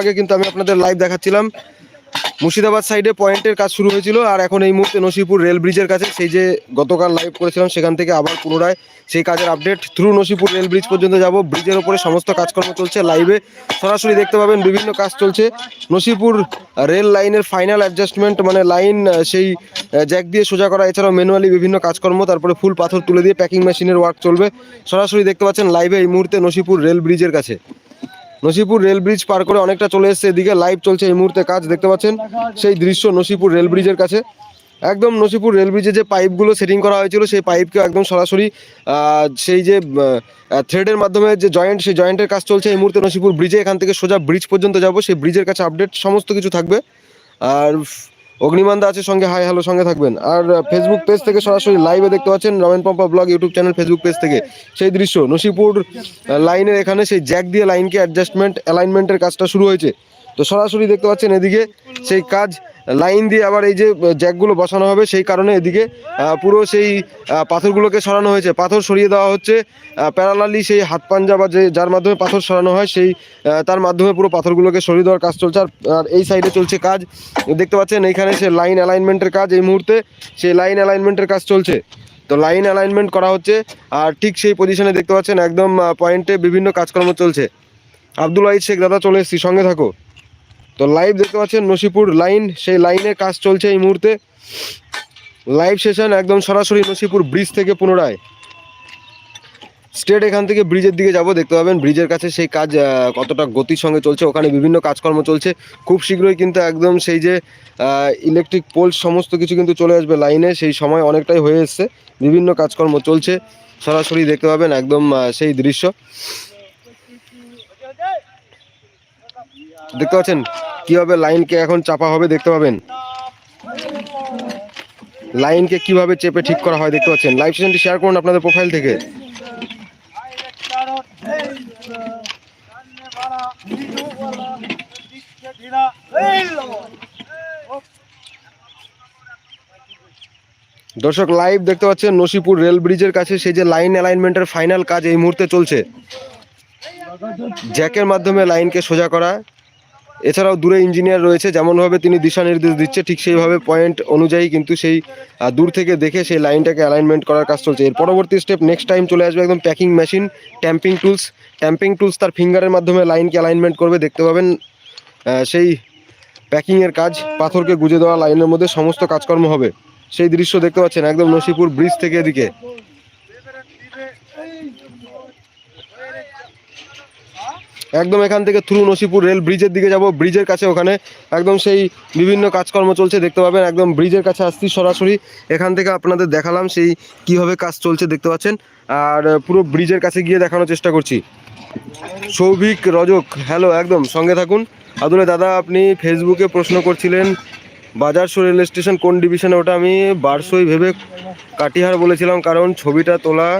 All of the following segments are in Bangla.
আগে কিন্তু আমি আপনাদের লাইভ দেখাচ্ছিলাম। মুর্শিদাবাদ সাইডে পয়েন্টের কাজ শুরু হয়েছিল আর এখন এই মুহূর্তে নসিপুর রেল ব্রিজের কাছে সেই যে গতকাল লাইভ করেছিলাম সেখান থেকে আবার পুনরায় সেই কাজের update through Nasipur rail bridge পর্যন্ত যাব। ব্রিজের ওপরে সমস্ত কাজকর্ম চলছে লাইভে সরাসরি দেখতে পাবেন বিভিন্ন কাজ চলছে। নসিপুর রেল লাইনের ফাইনাল অ্যাডজাস্টমেন্ট মানে লাইন সেই জ্যাক দিয়ে সোজা করা, এছাড়াও ম্যানুয়ালি বিভিন্ন কাজকর্ম, তারপরে ফুল পাথর তুলে দিয়ে প্যাকিং মেশিনের ওয়ার্ক চলবে। সরাসরি দেখতে পাচ্ছেন লাইভে এই মুহূর্তে নসিপুর রেল ব্রিজের কাছে। নসিপুর রেল ব্রিজ পার করে অনেকটা চলে এসছে এদিকে। লাইভ চলছে এই মুহূর্তে কাজ দেখতে পাচ্ছেন। সেই দৃশ্য নসিপুর রেল ব্রিজের কাছে। একদম নসিপুর রেল ব্রিজে যে পাইপগুলো সেটিং করা হয়েছিল, সেই পাইপকে একদম সরাসরি সেই যে থ্রেডের মাধ্যমে যে জয়েন্ট সেই জয়েন্টের কাজ চলছে এই মুহূর্তে নসিপুর ব্রিজে। এখান থেকে সোজা ব্রিজ পর্যন্ত যাব। সেই ব্রিজের কাছে আপডেট সমস্ত কিছু থাকবে। আর অগ্নিমান্দা আছে, সঙ্গে হাই হ্যালো সঙ্গে থাকবেন। আর ফেসবুক পেজ থেকে সরাসরি লাইভে দেখতে পাচ্ছেন Ramen Pampa blog YouTube channel Facebook page থেকে। সেই দৃশ্য, নসিপুর লাইনের এখানে সেই জ্যাক দিয়ে লাইনকে অ্যাডজাস্টমেন্ট অ্যালাইনমেন্টের কাজটা শুরু হয়েছে। তো সরাসরি দেখতে পাচ্ছেন এদিকে সেই কাজ লাইন দিয়ে আবার এই যে জ্যাকগুলো বসানো হবে, সেই কারণে এদিকে পুরো সেই পাথরগুলোকে সরানো হয়েছে। পাথর সরিয়ে দেওয়া হচ্ছে প্যারালালি সেই হাত পাঞ্জা বা যে, যার মাধ্যমে পাথর সরানো হয়, সেই তার মাধ্যমে পুরো পাথরগুলোকে সরিয়ে দেওয়ার কাজ চলছে। আর এই সাইডে চলছে কাজ। দেখতে পাচ্ছেন, এইখানে সে লাইন অ্যালাইনমেন্টের কাজ এই মুহূর্তে, সেই লাইন অ্যালাইনমেন্টের কাজ চলছে। তো লাইন অ্যালাইনমেন্ট করা হচ্ছে, আর ঠিক সেই পজিশনে দেখতে পাচ্ছেন, একদম পয়েন্টে বিভিন্ন কাজকর্ম চলছে। আব্দুল ওয়াহিদ শেখ, দাদা চলে এসেছি, সঙ্গে থাকো। তো লাইভ দেখতে পাচ্ছেন নসিপুর লাইন সেই লাইনে কাজ চলছে এই মুহূর্তে। লাইভ সেশন একদম সরাসরি নসিপুর ব্রিজ থেকে পুনরায়। স্ট্রেট এখান থেকে ব্রিজের দিকে যাব, দেখতে পাবেন ব্রিজের কাছে সেই কাজ কতটা গতির সঙ্গে চলছে। ওখানে বিভিন্ন কাজকর্ম চলছে। খুব শীঘ্রই কিন্তু একদম সেই যে ইলেকট্রিক পোল সমস্ত কিছু কিন্তু চলে আসবে লাইনে সেই সময় অনেকটাই হয়ে এসছে। বিভিন্ন কাজকর্ম চলছে। সরাসরি দেখতে পাবেন একদম সেই দৃশ্য। দেখতে পাচ্ছেন? কীভাবে লাইনকে এখন চাপা হবে দেখতে পাবেন? লাইনকে কীভাবে চেপে ঠিক করা হয় দেখতে পাচ্ছেন? লাইভ সেশনটি শেয়ার করুন আপনাদের প্রোফাইল থেকে। দর্শক লাইভ দেখতে পাচ্ছেন নসিপুর রেল ব্রিজের কাছে সেই যে লাইন অ্যালাইনমেন্টের ফাইনাল কাজ এই মুহূর্তে চলছে। জ্যাকের মাধ্যমে লাইনকে সোজা করা। এছাড়াও দূরে ইঞ্জিনিয়ার রয়েছে, যেমনভাবে তিনি দিশা নির্দেশ দিচ্ছে, ঠিক সেইভাবে পয়েন্ট অনুযায়ী কিন্তু সেই দূর থেকে দেখে সেই লাইনটাকে অ্যালাইনমেন্ট করার কাজ চলছে। এর পরবর্তী স্টেপ নেক্সট টাইম চলে আসবে একদম packing machine tamping tools tamping tools তার ফিঙ্গারের মাধ্যমে লাইনকে অ্যালাইনমেন্ট করবে, দেখতে পাবেন সেই প্যাকিংয়ের কাজ, পাথরকে গুজে দেওয়া লাইনের মধ্যে সমস্ত কাজকর্ম হবে। সেই দৃশ্য দেখতে পাচ্ছেন একদম নসিপুর ব্রিজ থেকে এদিকে। একদম এখান থেকে থ্রু নসিপুর রেল ব্রিজের দিকে যাব। ব্রিজের কাছে ওখানে একদম সেই বিভিন্ন কাজকর্ম চলছে, দেখতে পাবেন। একদম ব্রিজের কাছে আসছি সরাসরি। এখান থেকে আপনাদের দেখালাম সেই কীভাবে কাজ চলছে, দেখতে পাচ্ছেন। আর পুরো ব্রিজের কাছে গিয়ে দেখানোর চেষ্টা করছি। সৌভিক রজক হ্যালো একদম, সঙ্গে থাকুন। আদুলে দাদা, আপনি ফেসবুকে প্রশ্ন করছিলেন বাজারশো রেল স্টেশন কোন ডিভিশনে ওটা আমি বারসই ভেবে কাটিহার বলেছিলাম, কারণ ছবিটা তোলা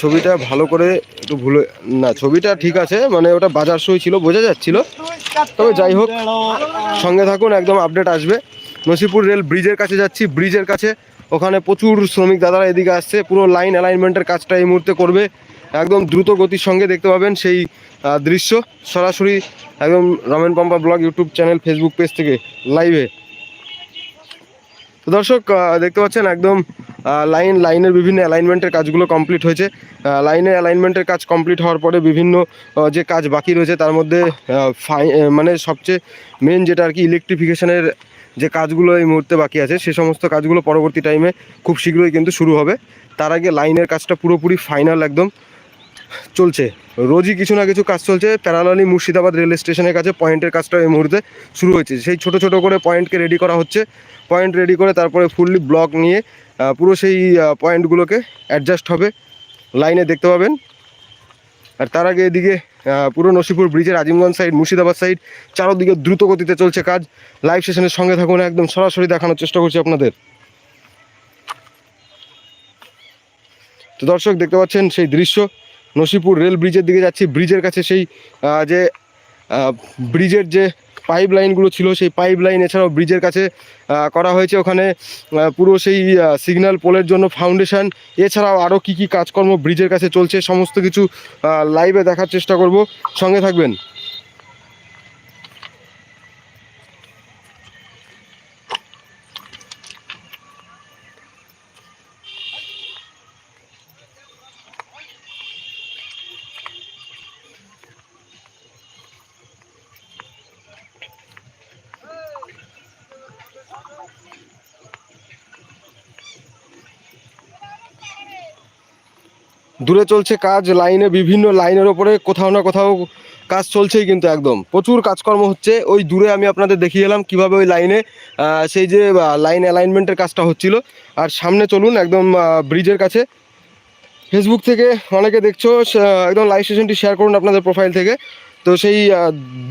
ছবিটা ভালো করে একটু ভুলে, না, ছবিটা ঠিক আছে মানে ওটা বাজার সই ছিল, বোঝা যাচ্ছিল। তবে যাই হোক, সঙ্গে থাকুন, একদম আপডেট আসবে। নসিপুর রেল ব্রিজের কাছে যাচ্ছি, ব্রিজের কাছে। ওখানে প্রচুর শ্রমিক দাদারা এদিকে আসছে, পুরো লাইন অ্যালাইনমেন্টের কাজটা এই মুহূর্তে করবে। একদম দ্রুত গতির সঙ্গে দেখতে পাবেন সেই দৃশ্য। সরাসরি একদম Ramen Pampa blog YouTube channel Facebook page থেকে লাইভে তো দর্শক দেখতে পাচ্ছেন একদম লাইন লাইনের বিভিন্ন অ্যালাইনমেন্টের কাজগুলো কমপ্লিট হয়েছে। লাইনের অ্যালাইনমেন্টের কাজ কমপ্লিট হওয়ার পরে বিভিন্ন যে কাজ বাকি রয়েছে, তার মধ্যে মানে সবচেয়ে মেন যেটা আর কি ইলেকট্রিফিকেশনের যে কাজগুলো এই মুহূর্তে বাকি আছে, সে সমস্ত কাজগুলো পরবর্তী টাইমে খুব শীঘ্রই কিন্তু শুরু হবে। তার আগে লাইনের কাজটা পুরোপুরি ফাইনাল একদম। চলছে। রোজই কিছু না কিছু কাজ চলছে। প্যারালালি মুর্শিদাবাদ রেল স্টেশনের কাছে পয়েন্টের কাজটা এই মুহূর্তে শুরু হয়েছে। সেই ছোট ছোট করে পয়েন্টকে রেডি করা হচ্ছে। পয়েন্ট রেডি করে তারপরে ফুললি ব্লক নিয়ে পুরো সেই পয়েন্টগুলোকে অ্যাডজাস্ট হবে। লাইনে দেখতে পাবেন। আর তার আগে এদিকে পুরো নসিপুর ব্রিজের আজিমগঞ্জ সাইড মুর্শিদাবাদ সাইড চারোদিকে দ্রুত গতিতে চলছে কাজ। লাইভ সেশনের সঙ্গে থাকুন, একদম সরাসরি দেখানোর চেষ্টা করছি আপনাদের। তো দর্শক, দেখতে পাচ্ছেন সেই দৃশ্য। নসিপুর রেল ব্রিজের দিকে যাচ্ছি। ব্রিজের কাছে সেই যে ব্রিজের যে পাইপ লাইনগুলো ছিল, সেই পাইপ লাইন এছাড়াও ব্রিজের কাছে করা হয়েছে। ওখানে পুরো সেই সিগন্যাল পোলের জন্য ফাউন্ডেশন এছাড়াও আরও কি কি কাজকর্ম ব্রিজের কাছে চলছে, সমস্ত কিছু লাইভে দেখার চেষ্টা করব। সঙ্গে থাকবেন। দূরে চলছে কাজ লাইনে বিভিন্ন লাইনের ওপরে কোথাও না কোথাও কাজ চলছেই কিন্তু একদম। প্রচুর কাজকর্ম হচ্ছে। ওই দূরে আমি আপনাদের দেখিয়ে এলাম কীভাবে ওই লাইনে সেই যে লাইন অ্যালাইনমেন্টের কাজটা হচ্ছিল। আর সামনে চলুন একদম ব্রিজের কাছে। ফেসবুক থেকে অনেকে দেখছ একদম লাইভ সেশনটি শেয়ার করুন আপনাদের প্রোফাইল থেকে। তো সেই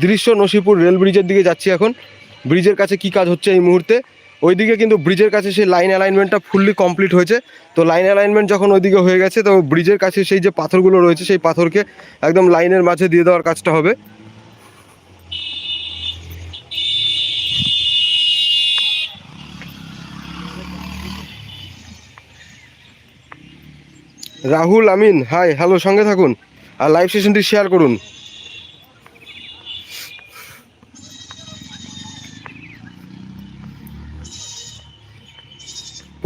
দৃশ্য নসিপুর রেল ব্রিজের দিকে যাচ্ছি এখন। ব্রিজের কাছে কি কাজ হচ্ছে এই মুহূর্তে? ওইদিকে কিন্তু ব্রিজের কাছে সেই লাইন অ্যালাইনমেন্টটা ফুললি কমপ্লিট হয়েছে। তো লাইন অ্যালাইনমেন্ট যখন ওইদিকে হয়ে গেছে, তো ব্রিজের কাছে সেই যে পাথরগুলো রয়েছে, সেই পাথরকে একদম লাইনের মাঝে দিয়ে দেওয়ার কাজটা হবে। রাহুল, আমিন হাই হ্যালো সঙ্গে থাকুন। আর লাইভ সেশনটি শেয়ার করুন।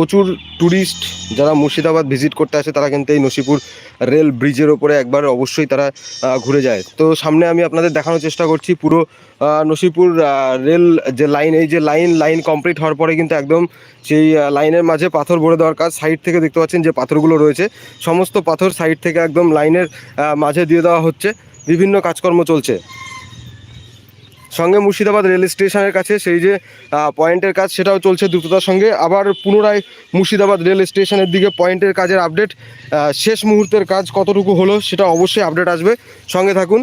প্রচুর ট্যুরিস্ট যারা মুর্শিদাবাদ ভিজিট করতে আসে, তারা কিন্তু এই নসিপুর রেল ব্রিজের ওপরে একবার অবশ্যই তারা ঘুরে যায়। তো সামনে আমি আপনাদের দেখানোর চেষ্টা করছি, পুরো নসিপুর রেল যে লাইন এই যে লাইন লাইন কমপ্লিট হওয়ার পরে কিন্তু একদম সেই লাইনের মাঝে পাথর ভরে দেওয়ার কাজ। সাইড থেকে দেখতে পাচ্ছেন যে পাথরগুলো রয়েছে। সমস্ত পাথর সাইড থেকে একদম লাইনের মাঝে দিয়ে দেওয়া হচ্ছে। বিভিন্ন কাজকর্ম চলছে। সঙ্গে মুর্শিদাবাদ রেল স্টেশনের কাছে, সেই যে পয়েন্টের কাজ সেটাও চলছে দ্রুততার সঙ্গে। আবার পুনরায় মুর্শিদাবাদ রেল স্টেশনের দিকে পয়েন্টের কাজের আপডেট শেষ মুহূর্তের কাজ কতটুকু হলো সেটা অবশ্যই আপডেট আসবে। সঙ্গে থাকুন।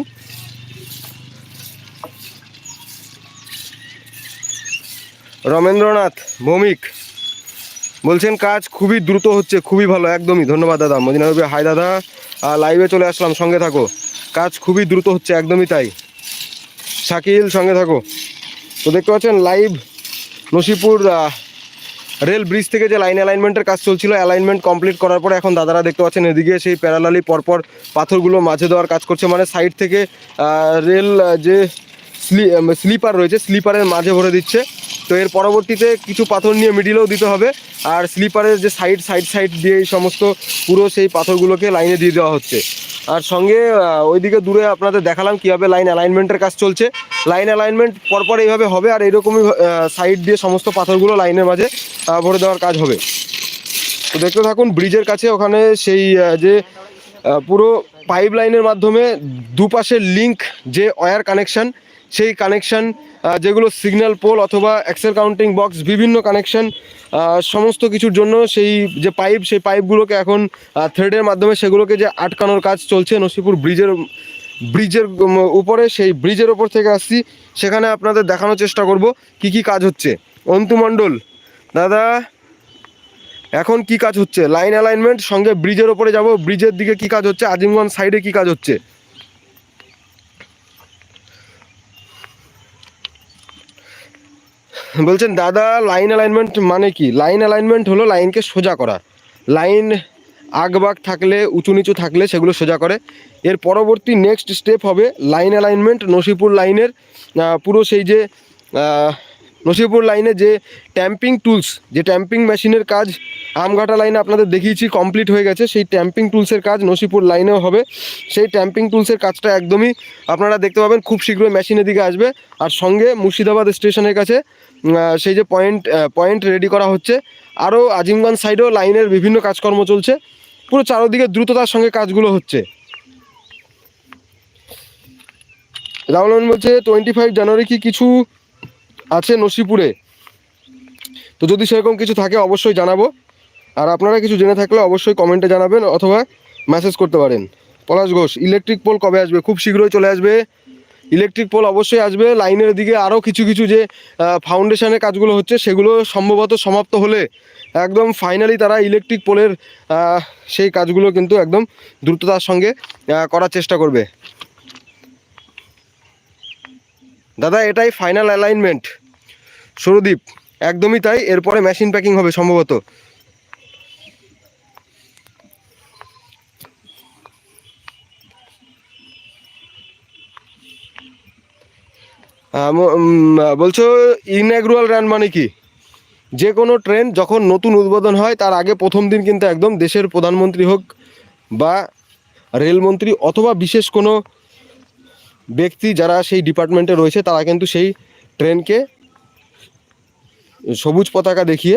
রমেন্দ্রনাথ, ভৌমিক, বলছেন কাজ খুবই দ্রুত হচ্ছে, খুবই ভালো, একদমই। ধন্যবাদ দাদা, মদিনা হাই দাদা লাইভে চলে আসলাম, সঙ্গে থাকো। কাজ খুবই দ্রুত হচ্ছে, একদমই তাই। শাকিল, সঙ্গে থাকো। তো দেখতে পাচ্ছেন লাইভ নসিপুর রেল ব্রিজ থেকে যে লাইন অ্যালাইনমেন্টের কাজ চলছিল অ্যালাইনমেন্ট কমপ্লিট করার পরে এখন দাদারা দেখতে পাচ্ছেন, এদিকে সেই প্যারালালি পরপর পাথরগুলো মাঝে দেওয়ার কাজ করছে। মানে সাইড থেকে রেল যে স্লিপার রয়েছে স্লিপারের মাঝে ভরে দিচ্ছে। তো এর পরবর্তীতে কিছু পাথর নিয়ে মিডিলেও দিতে হবে। আর স্লিপারের যে সাইড সাইড সাইড দিয়ে এই সমস্ত পুরো সেই পাথরগুলোকে লাইনে দিয়ে দেওয়া হচ্ছে। আর সঙ্গে ওইদিকে দূরে আপনাদের দেখালাম কীভাবে লাইন অ্যালাইনমেন্টের কাজ চলছে। লাইন অ্যালাইনমেন্ট পরপর এইভাবে হবে আর এরকমই সাইড দিয়ে সমস্ত পাথরগুলো লাইনের মাঝে ভরে দেওয়ার কাজ হবে। তো দেখতে থাকুন ব্রিজের কাছে ওখানে সেই যে পুরো পাইপ লাইনের মাধ্যমে দুপাশের লিংক যে ওয়্যার কানেকশান সেই কানেকশন যেগুলো সিগন্যাল পোল অথবা অ্যাক্সেল কাউন্টিং বক্স বিভিন্ন কানেকশন সমস্ত কিছুর জন্য সেই যে পাইপ, সেই পাইপগুলোকে এখন থ্রেডের মাধ্যমে সেগুলোকে যে আটকানোর কাজ চলছে নসিপুর ব্রিজের ব্রিজের উপরে, সেই ব্রিজের ওপর থেকে আসছি। সেখানে আপনাদের দেখানোর চেষ্টা করব কি কি কাজ হচ্ছে। অন্তু মণ্ডল, দাদা, এখন কি কাজ হচ্ছে? লাইন অ্যালাইনমেন্ট সঙ্গে ব্রিজের ওপরে যাব। ব্রিজের দিকে কি কাজ হচ্ছে? আজিমগঞ্জ সাইডে কি কাজ হচ্ছে? বলছেন, দাদা লাইন অ্যালাইনমেন্ট মানে কি? লাইন অ্যালাইনমেন্ট হলো লাইনকে সোজা করা। লাইন আগবাগ থাকলে, উঁচু নিচু থাকলে সেগুলো সোজা করে। এর পরবর্তী নেক্সট স্টেপ হবে লাইন অ্যালাইনমেন্ট নসিপুর লাইনের পুরো সেই যে নসিপুর লাইনে যে ট্যাম্পিং টুলস, যে ট্যাম্পিং মেশিনের কাজ আমঘাটা লাইনে আপনাদের দেখিয়েছি, কমপ্লিট হয়ে গেছে। সেই ট্যাম্পিং টুলসের কাজ নসিপুর লাইনেও হবে। সেই ট্যাম্পিং টুলসের কাজটা একদমই আপনারা দেখতে পাবেন, খুব শীঘ্রই মেশিনের দিকে আসবে। আর সঙ্গে মুর্শিদাবাদ স্টেশনের কাছে সেই যে পয়েন্ট পয়েন্ট রেডি করা হচ্ছে। আরও আজিমগঞ্জ সাইডেও লাইনের বিভিন্ন কাজকর্ম চলছে। পুরো চারোদিকে দ্রুততার সঙ্গে কাজগুলো হচ্ছে। রাহুল বলছে টোয়েন্টি ফাইভ জানুয়ারি কি কিছু আছে নসিপুরে। তো যদি সেরকম কিছু থাকে অবশ্যই জানাব। আর আপনারা কিছু জেনে থাকলে অবশ্যই কমেন্টে জানাবেন অথবা মেসেজ করতে পারেন। পলাশ ঘোষ ইলেকট্রিক পোল কবে আসবে? খুব শীঘ্রই চলে আসবে। ইলেকট্রিক পোল অবশ্যই আসবে। লাইনের দিকে আরও কিছু কিছু যে ফাউন্ডেশনের কাজগুলো হচ্ছে, সেগুলো সম্ভবত সমাপ্ত হলে একদম ফাইনালি তারা ইলেকট্রিক পোলের সেই কাজগুলো কিন্তু একদম দ্রুততার সঙ্গে করার চেষ্টা করবে। দাদা, এটাই ফাইনাল অ্যালাইনমেন্ট সৌরদীপ, একদমই তাই, এরপরে মেশিন প্যাকিং হবে সম্ভবত। বলছো ইনএগ্রুয়াল রান মানে কি? যে কোনো ট্রেন যখন নতুন উদ্বোধন হয়, তার আগে প্রথম দিন কিন্তু একদম দেশের প্রধানমন্ত্রী হোক বা রেলমন্ত্রী অথবা বিশেষ কোনো ব্যক্তি যারা সেই ডিপার্টমেন্টে রয়েছে, তারা কিন্তু সেই ট্রেনকে সবুজ পতাকা দেখিয়ে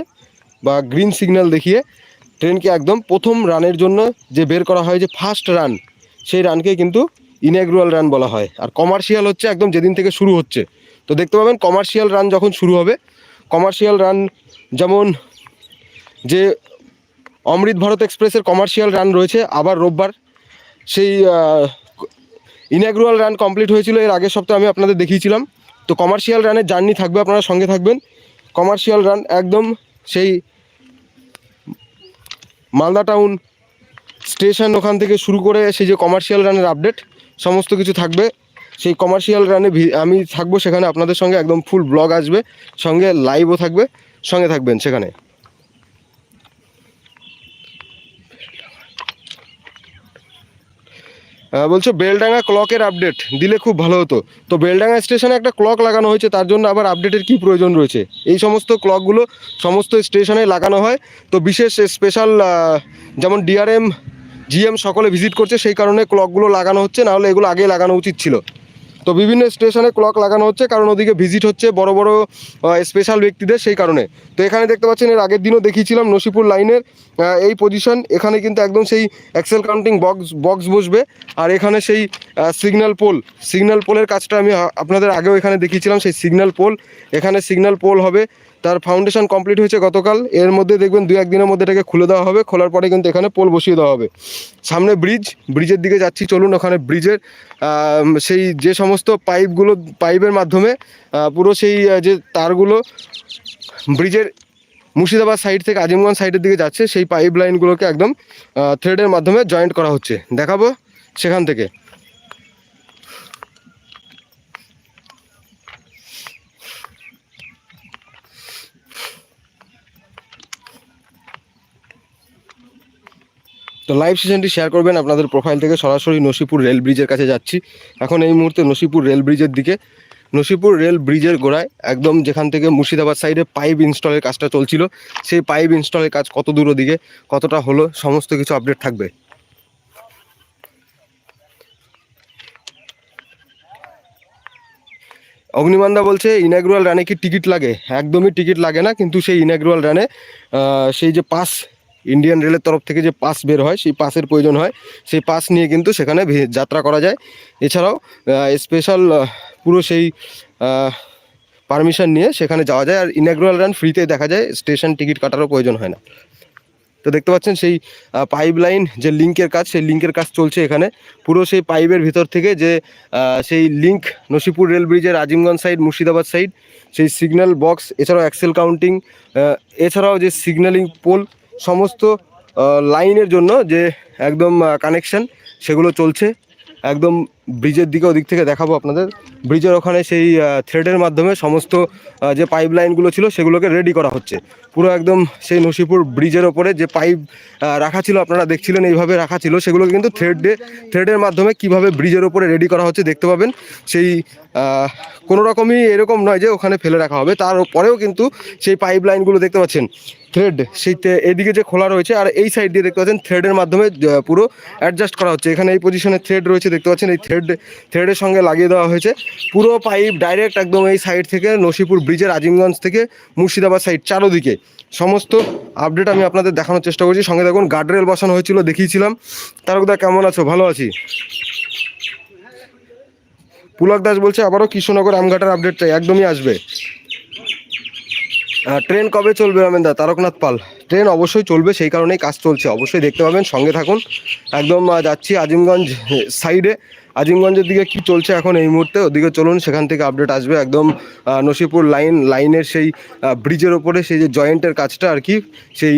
বা গ্রিন সিগন্যাল দেখিয়ে ট্রেনকে একদম প্রথম রানের জন্য যে বের করা হয় যে ফার্স্ট রান সেই রানকে কিন্তু ইনাগ্রুয়াল রান বলা হয়। আর কমার্শিয়াল হচ্ছে একদম যেদিন থেকে শুরু হচ্ছে। তো দেখতে পাবেন কমার্শিয়াল রান যখন শুরু হবে কমার্শিয়াল রান যেমন যে অমৃত ভারত এক্সপ্রেসের কমার্শিয়াল রান রয়েছে, আবার রোববার সেই ইনাগ্রুয়াল রান কমপ্লিট হয়েছিল, এর আগের সপ্তাহে আমি আপনাদের দেখিয়েছিলাম। তো কমার্শিয়াল রানের জার্নি থাকবে, আপনারা সঙ্গে থাকবেন। কমার্শিয়াল রান একদম সেই মালদা টাউন স্টেশন ওখান থেকে শুরু করে সেই যে কমার্শিয়াল রানের আপডেট সমস্ত কিছু থাকবে। সেই কমার্শিয়াল রানে আমি থাকব সেখানে, আপনাদের সঙ্গে একদম ফুল ব্লগ আসবে, সঙ্গে লাইভও থাকবে, সঙ্গে থাকবেন সেখানে। বলছো বেলডাঙ্গা ক্লকের আপডেট দিলে খুব ভালো হতো। তো বেলডাঙ্গা স্টেশনে একটা ক্লক লাগানো হয়েছে, তার জন্য আবার আপডেটের কি প্রয়োজন রয়েছে? এই সমস্ত ক্লকগুলো সমস্ত স্টেশনে লাগানো হয়। তো বিশেষ স্পেশাল যেমন ডিআরএম জিএম সকলে ভিজিট করছে, সেই কারণে ক্লকগুলো লাগানো হচ্ছে, নাহলে এগুলো আগে লাগানো উচিত ছিল। তো বিভিন্ন স্টেশনে ক্লক লাগানো হচ্ছে, কারণ ওদিকে ভিজিট হচ্ছে বড় বড় স্পেশাল ব্যক্তিদের সেই কারণে। তো এখানে দেখতে পাচ্ছেন, এর আগের দিনও দেখিয়েছিলাম নসিপুর লাইনের এই পজিশন এখানে কিন্তু একদম সেই অ্যাক্সেল কাউন্টিং বক্স বক্স বসবে। আর এখানে সেই সিগন্যাল পোল সিগন্যাল পোলের কাজটা আমি আপনাদের আগেও এখানে দেখিয়েছিলাম, সেই সিগন্যাল পোল এখানে সিগন্যাল পোল হবে। তার ফাউন্ডেশন কমপ্লিট হয়েছে গতকাল। এর মধ্যে দেখবেন দু একদিনের মধ্যে এটাকে খুলে দেওয়া হবে। খোলার পরে কিন্তু এখানে পোল বসিয়ে দেওয়া হবে। সামনে ব্রিজ ব্রিজের দিকে যাচ্ছি। চলুন ওখানে ব্রিজের সেই যে সমস্ত পাইপগুলো পাইপের মাধ্যমে পুরো সেই যে তারগুলো ব্রিজের মুর্শিদাবাদ সাইড থেকে আজিমগঞ্জ সাইডের দিকে যাচ্ছে। সেই পাইপ লাইনগুলোকে একদম থ্রেডের মাধ্যমে জয়েন্ট করা হচ্ছে। দেখাবো সেখান থেকে। তো লাইভ সেশনটি শেয়ার করবেন আপনাদের প্রোফাইল থেকে। সরাসরি নসিপুর রেল ব্রিজের কাছে যাচ্ছি। এখন এই মুহূর্তে নসিপুর রেল ব্রিজের দিকে। নসিপুর রেল ব্রিজের গোড়ায় একদম যেখান থেকে মুর্শিদাবাদ সাইডে পাইপ ইনস্টলের কাজটা চলছিল। সেই পাইপ ইনস্টলের কাজ কত দূর দিকে কতটা হলো, সমস্ত কিছু আপডেট থাকবে। অগ্নিমান্দা বলছে ইনাগ্রুয়াল রানে কি টিকিট লাগে? একদমই টিকিট লাগে না, কিন্তু সেই ইনাগ্রুয়াল রানে সেই যে পাস ইন্ডিয়ান রেলের তরফ থেকে যে পাস বের হয়, সেই পাসের প্রয়োজন হয়। সেই পাস নিয়ে কিন্তু সেখানে যাত্রা করা যায়। এছাড়াও স্পেশাল পুরো সেই পারমিশন নিয়ে সেখানে যাওয়া যায়। আর ইনাগ্রুয়াল রান ফ্রিতে দেখা যায় স্টেশন টিকিট কাটারও প্রয়োজন হয় না। তো দেখতে পাচ্ছেন সেই পাইপ লাইন যে লিঙ্কের কাজ, সেই লিঙ্কের কাজ চলছে এখানে। পুরো সেই পাইপের ভিতর থেকে যে সেই লিঙ্ক নসিপুর রেল ব্রিজের আজিমগঞ্জ সাইড মুর্শিদাবাদ সাইড সেই সিগন্যাল বক্স এছাড়াও অ্যাক্সেল কাউন্টিং এছাড়াও যে সিগন্যালিং পোল সমস্ত লাইনের জন্য যে একদম কানেকশান সেগুলো চলছে। একদম ব্রিজের দিকে, ওদিক থেকে দেখাবো আপনাদের। ব্রিজের ওখানে সেই থ্রেডের মাধ্যমে সমস্ত যে পাইপ লাইনগুলো ছিল সেগুলোকে রেডি করা হচ্ছে। পুরো একদম সেই নসিপুর ব্রিজের ওপরে যে পাইপ রাখা ছিল, আপনারা দেখছিলেন এইভাবে রাখা ছিল, সেগুলোকে কিন্তু থ্রেডে থ্রেডের মাধ্যমে কীভাবে ব্রিজের ওপরে রেডি করা হচ্ছে দেখতে পাবেন। সেই কোনো রকমই এরকম নয় যে ওখানে ফেলে রাখা হবে। তার পরেও কিন্তু সেই পাইপ লাইনগুলো দেখতে পাচ্ছেন থ্রেড সেই এদিকে যে খোলা রয়েছে, আর এই সাইড দিয়ে দেখতে পাচ্ছেন থ্রেডের মাধ্যমে পুরো অ্যাডজাস্ট করা হচ্ছে। এখানে এই পজিশনে থ্রেড রয়েছে, দেখতে পাচ্ছেন, এই থ্রেড থ্রেডের সঙ্গে লাগিয়ে দেওয়া হয়েছে। পুরো পাইপ ডাইরেক্ট একদম এই সাইড থেকে নসিপুর ব্রিজের আজিমগঞ্জ থেকে মুর্শিদাবাদ সাইড চারোদিকে। সমস্ত আপডেট আমি আপনাদের দেখানোর চেষ্টা করছি। সঙ্গে দেখুন গার্ডরেল বসানো হয়েছিল, দেখিয়েছিলাম। তারকদা, কেমন আছো? ভালো আছি। পুলক দাস বলছে, আবারও কৃষ্ণনগর আমঘাটার আপডেট চাই, একদমই আসবে। ট্রেন কবে চলবে রমেনদা তারকনাথ পাল। ট্রেন অবশ্যই চলবে, সেই কারণেই কাজ চলছে। অবশ্যই দেখতে পাবেন, সঙ্গে থাকুন। একদম যাচ্ছি আজিমগঞ্জ সাইডে আজিমগঞ্জের দিকে কি চলছে এখন এই মুহূর্তে? ওদিকে চলুন, সেখান থেকে আপডেট আসবে একদম নসিপুর লাইন লাইনের সেই ব্রিজের ওপরে সেই যে জয়েন্টের কাজটা আর কি, সেই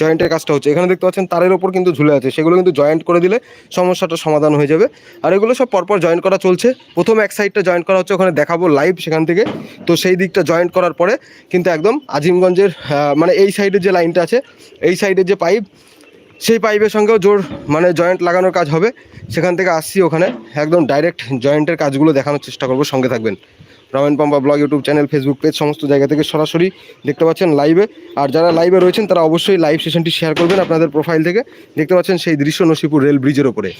জয়েন্টের কাজটা হচ্ছে। এখানে দেখতে পাচ্ছেন, তারের ওপর কিন্তু ঝুলে আছে। সেগুলো কিন্তু জয়েন্ট করে দিলে সমস্যাটা সমাধান হয়ে যাবে। আর এগুলো সব পরপর জয়েন্ট করা চলছে। প্রথম এক সাইডটা জয়েন্ট করা হচ্ছে, ওখানে দেখাবো লাইভ সেখান থেকে। তো সেই দিকটা জয়েন্ট করার পরে কিন্তু একদম আজিমগঞ্জের মানে এই সাইডের যে লাইনটা আছে, এই সাইডের যে পাইপ সেই পাইপের সঙ্গেও জোর মানে জয়েন্ট লাগানোর কাজ হবে। সেখান থেকে আসছি ওখানে। একদম ডাইরেক্ট জয়েন্টের কাজগুলো দেখানোর চেষ্টা করব। সঙ্গে থাকবেন। Ramen Pampa blog, YouTube channel Facebook page সমস্ত জায়গা থেকে সরাসরি দেখতে পাচ্ছেন লাইভে আর যারা লাইভে রয়েছেন, তারা অবশ্যই লাইভ সেশনটি শেয়ার করবেন আপনাদের প্রোফাইল থেকে। দেখতে পাচ্ছেন সেই দৃশ্য নসিপুর রেল ব্রিজের ওপরে।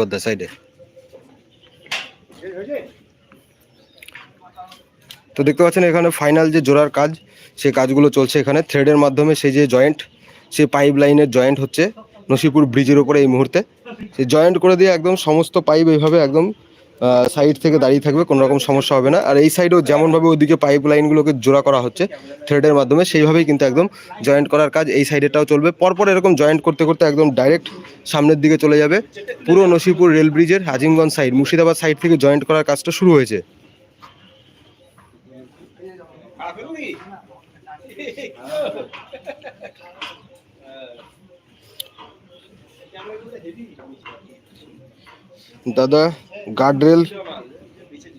পদ্মা সাইডে তো দেখতে পাচ্ছেন এখানে ফাইনাল যে জোড়ার কাজ, সেই কাজগুলো চলছে এখানে। থ্রেডের মাধ্যমে সেই যে জয়েন্ট সে পাইপ লাইনের জয়েন্ট হচ্ছে নসিপুর ব্রিজের ওপরে এই মুহূর্তে। সে জয়েন্ট করে দিয়ে একদম সমস্ত পাইপ এইভাবে একদম সাইড থেকে দাঁড়িয়ে থাকবে, কোনো রকম সমস্যা হবে না। আর এই সাইডেও যেমনভাবে ওইদিকে পাইপ লাইনগুলোকে জোড়া করা হচ্ছে থ্রেডের মাধ্যমে, সেইভাবেই কিন্তু একদম জয়েন্ট করার কাজ এই সাইডেটাও চলবে। পরপর এরকম জয়েন্ট করতে করতে একদম ডাইরেক্ট সামনের দিকে চলে যাবে। পুরো নসিপুর রেল ব্রিজের আজিমগঞ্জ সাইড মুর্শিদাবাদ সাইড থেকে জয়েন্ট করার কাজটা শুরু হয়েছে। দাদা গার্ডরেল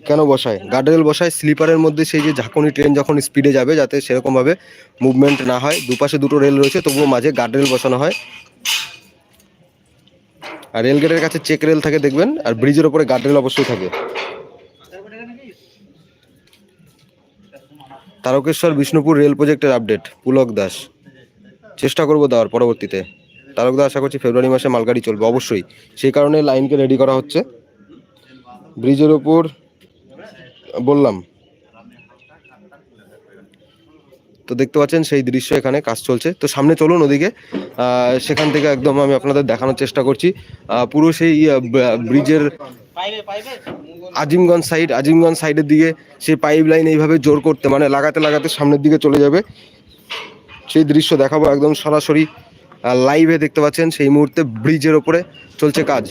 কেন বসায়? গার্ডরেল বসায় স্লিপারের মধ্যে সেই যে ঝাঁকুনি ট্রেন যখন স্পিডে যাবে যাতে সেরকমভাবে মুভমেন্ট না হয়, দুপাশে দুটো রেল রয়েছে, তবুও মাঝে গার্ডরেল বসানো হয়। আর রেল গেটের কাছে চেক রেল থাকে দেখবেন, আর ব্রিজের ওপরে গার্ডরেল অবশ্যই থাকে। তারকেশ্বর বিষ্ণুপুর রেল প্রজেক্টের আপডেট পুলক দাস। চেষ্টা করব দেওয়ার পরবর্তীতে। তারকদা আশা করছি ফেব্রুয়ারি মাসে মালগাড়ি চলবে, অবশ্যই। সেই কারণে লাইনকে রেডি করা হচ্ছে। ব্রিজের ওপর বললাম। তো দেখতে পাচ্ছেন সেই দৃশ্য এখানে কাজ চলছে। তো সামনে চলুন ওদিকে। সেখান থেকে একদম আমি আপনাদের দেখানোর চেষ্টা করছি। পুরো সেই ব্রিজের আজিমগঞ্জ সাইড আজিমগঞ্জ সাইডের দিকে সেই পাইপ লাইন এইভাবে জোর করতে মানে লাগাতে লাগাতে সামনের দিকে চলে যাবে। সেই দৃশ্য দেখাবো একদম সরাসরি। লাইভে দেখতে পাচ্ছেন সেই মুহূর্তে ব্রিজের ওপরে চলছে কাজ।